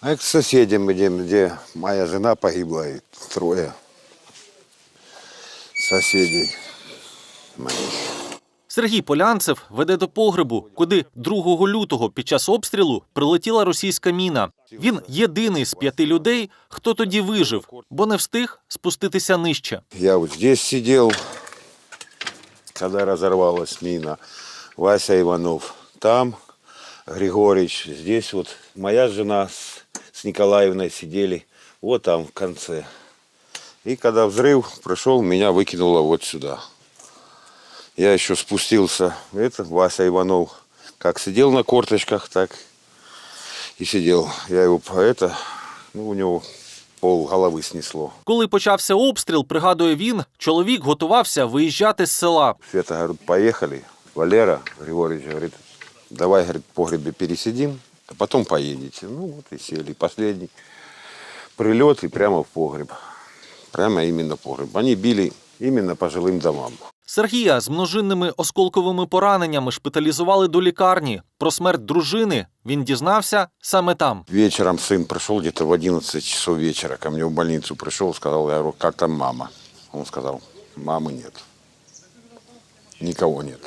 А к соседям идем, где моя жена погибла и трое соседей моих. Сергій Полянцев веде до погребу, куди 2 лютого під час обстрілу прилетіла російська міна. Він єдиний з п'яти людей, хто тоді вижив, бо не встиг спуститися нижче. Я вот здесь сидел, когда разорвалась мина. Вася Иванов там, Григорьевич здесь вот. Моя жена с Николаевной сидели вот там в конце. И когда взрыв пришел, меня выкинуло вот сюда. Я еще спустился. Это Вася Иванов как сидел на корточках, так и сидел. Я его по это, ну, у него пол головы снесло. Коли почався обстріл, пригадує він, чоловік готувався виїжджати з села. Света говорит, поехали. Валера Григорьевич говорит, давай, говорит, в погребе пересидим, а потом поедете. Ну вот и сели. Последний прилет и прямо в погреб. Прямо именно в погреб. Они били именно по жилым домам. Сергія з множинними осколковими пораненнями шпиталізували до лікарні. Про смерть дружини він дізнався саме там. Вечером сын пришел где-то в 11 часов вечера ко мне в больницу пришел, сказал, я говорю, как там мама? Он сказал, мамы нет. Никого нет.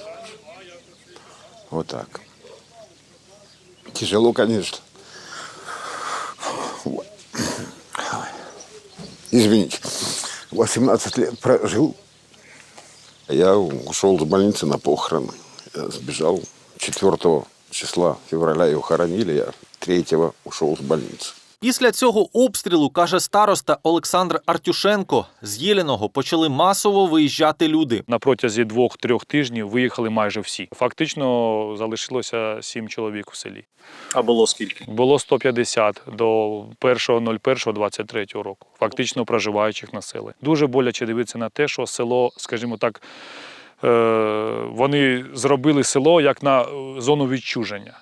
Вот так. Тяжело, конечно. Извините, 18 лет прожил. Я ушел из больницы на похороны. Я сбежал 4 числа февраля его хоронили, я 3 ушел с больницы. Після цього обстрілу, каже староста Олександр Артюшенко, з Єліного почали масово виїжджати люди. На протязі двох-трьох тижнів виїхали майже всі. Фактично залишилося сім чоловік у селі. А було скільки? Було 150 до 1.01.23 року, фактично проживаючих населення. Дуже боляче дивитися на те, що село, скажімо так, е, вони зробили село як на зону відчуження.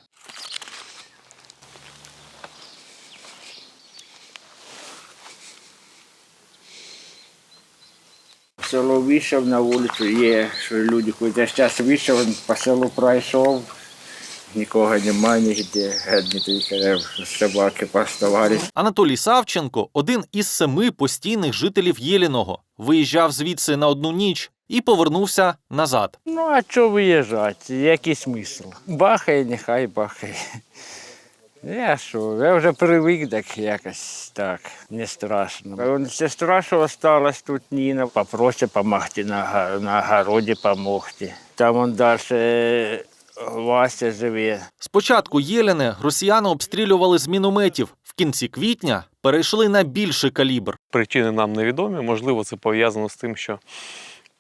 Село вийшов на вулицю, є, що люди кудись час вийшов, по селу пройшов, нікого немає нігде, тільки собаки поставали. Анатолій Савченко один із семи постійних жителів Єліного. Виїжджав звідси на одну ніч і повернувся назад. Ну, а що виїжджати? Який смисл? Бахає, нехай бахає. Я що, я вже привик так якось так, не страшно. А он сестра, що осталась тут Ніна, попросить допомогти на, на городі помогти. Там он далі Вася живе. Спочатку Єліне росіяни обстрілювали з мінометів. В кінці квітня перейшли на більший калібр. Причини нам невідомі. Можливо, це пов'язано з тим, що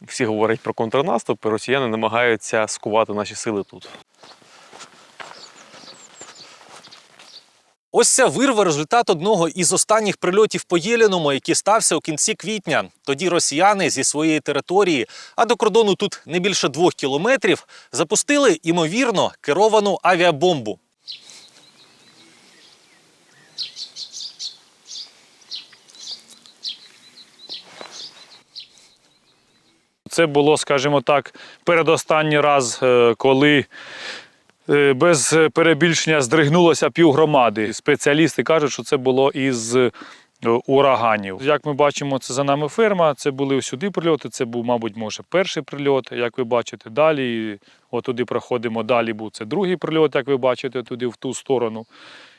всі говорять про контрнаступ, і росіяни намагаються скувати наші сили тут. Ось ця вирва результат одного із останніх прильотів по Єліному, який стався у кінці квітня. Тоді росіяни зі своєї території, а до кордону тут не більше двох кілометрів, запустили ймовірно керовану авіабомбу. Це було, скажімо так, передостанній раз, е, коли без перебільшення здригнулося півгромади. Спеціалісти кажуть, що це було із е, ураганів. Як ми бачимо, це за нами ферма. Це були сюди прильоти. Це був, мабуть, може, перший прильот. Як ви бачите, далі отуди проходимо. Далі був це другий прильот, як ви бачите, туди в ту сторону.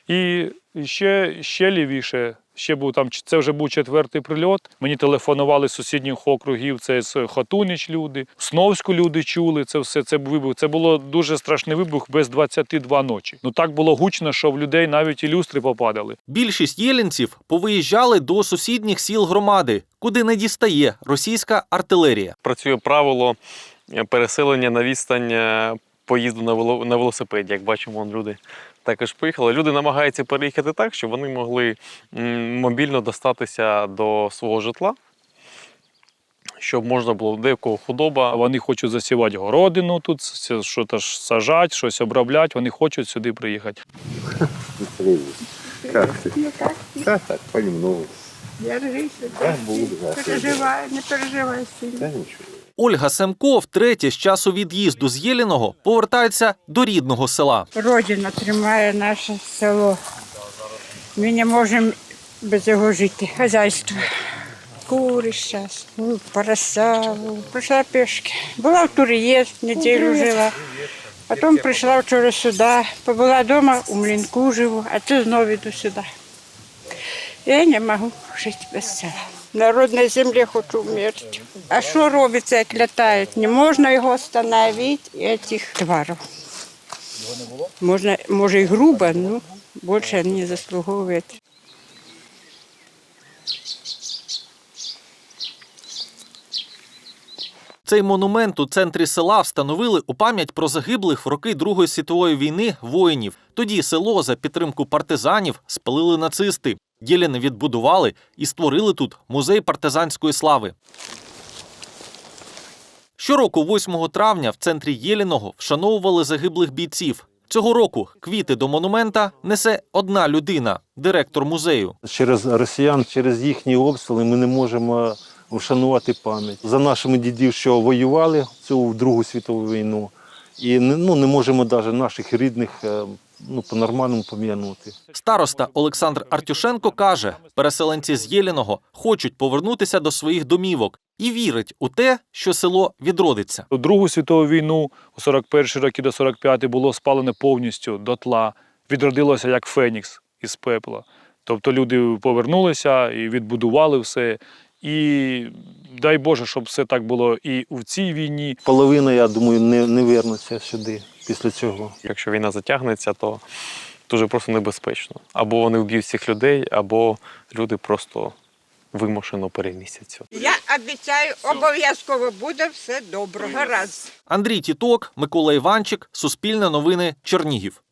І ще, ще лівіше, ще був там, це вже був четвертий прильот. Мені телефонували з сусідніх округів, це з Хотунич люди, Сновську люди чули. Це все це вибух. Це було дуже страшний вибух без 22 ночі. Ну так було гучно, що в людей навіть і люстри попадали. Більшість єлінців повиїжджали до сусідніх сіл громади, куди не дістає російська артилерія. Працює правило переселення на відстань е, поїзду на велосипеді. Як бачимо, вон люди також поїхали. Люди намагаються переїхати так, щоб вони могли мобільно достатися до свого житла. Щоб можна було де в кого худоба, вони хочуть засівати городину тут, щось сажати, щось обробляти. Вони хочуть сюди приїхати. Как ты? Да, так, понемногу. Я переживай, не переживай сильно. Ольга Семко втретє з часу від'їзду з Єліного повертається до рідного села. Родина тримає наше село. Ми не можемо без його жити. Хазяйство. Кури зараз, порося. Прийшла пішки. Була в Тур'є, неділю жила. Потім прийшла вчора сюди. Побула вдома, у млінку живу, а це знову йду сюди. Я не можу жити без цього. На землі хочу вмерти. А що робиться, як літають? Не можна його встановити, цих тварів. Можна, може і грубо, але більше не заслуговує. Цей монумент у центрі села встановили у пам'ять про загиблих в роки Другої світової війни воїнів. Тоді село за підтримку партизанів спалили нацисти. Єліни відбудували і створили тут музей партизанської слави. Щороку, 8 травня, в центрі Єліного вшановували загиблих бійців. Цього року квіти до монумента несе одна людина директор музею. Через росіян, через їхні обстріли ми не можемо вшанувати пам'ять за нашими дідів, що воювали цю Другу світову війну, і не- ну, не можемо навіть наших рідних е, ну, по-нормальному пом'янути. Староста Олександр Артюшенко каже, переселенці з Єліного хочуть повернутися до своїх домівок і вірить у те, що село відродиться. У Другу світову війну у 41 роки до 45 було спалене повністю дотла, відродилося як фенікс із пепла. Тобто люди повернулися і відбудували все. І дай Боже, щоб все так було і у цій війні. Половина, я думаю, не, не вернуться сюди після цього. Якщо війна затягнеться, то дуже просто небезпечно. Або вони вб'ють всіх людей, або люди просто вимушено перемістяться. Я обіцяю, обов'язково буде все добре. Гаразд. Андрій Тіток, Микола Іванчик, Суспільне новини, Чернігів.